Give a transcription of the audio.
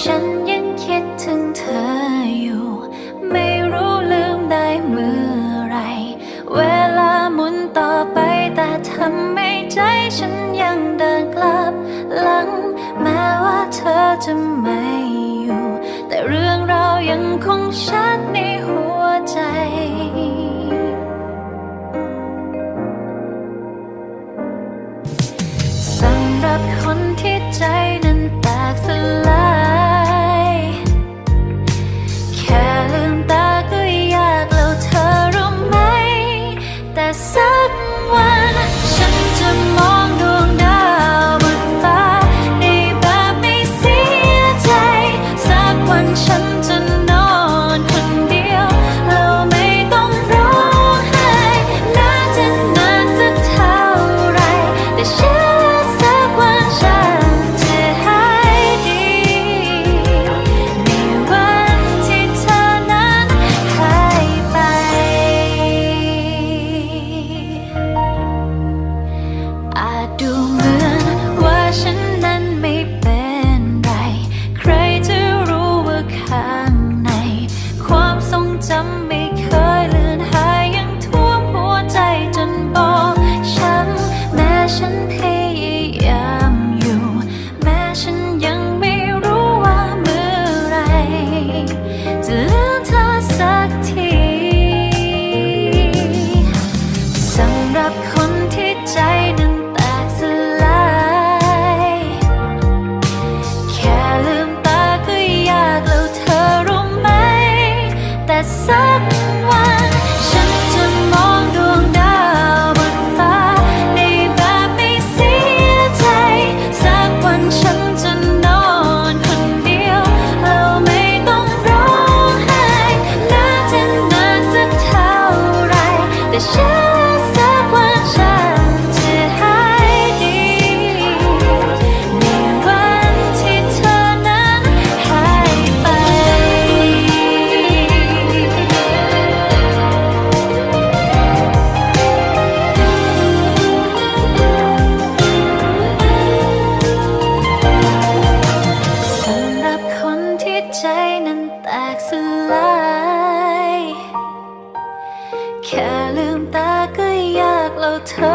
ฉันยังคิดถึงเธออยู่ ไม่รู้ลืมได้เมื่อไร เวลาหมุนต่อไปแต่ทำให้ใจฉันยังเดินกลับหลัง แม้ว่าเธอจะไม่อยู่ แต่เรื่องราวยังคงช้ อาจดูเหมือนว่าฉันนั้นไม่เป็นไร ใครจะรู้ว่าข้างใน ความทรงจำไม่เคยเลือนหายยังท่วมหัวใจจนบอกช้ำแม้ฉันพยายามอยู่ แม้ฉันยังไม่รู้ว่าเมื่อไร จะลือเธอสักทีสำหรับ 谢谢 tell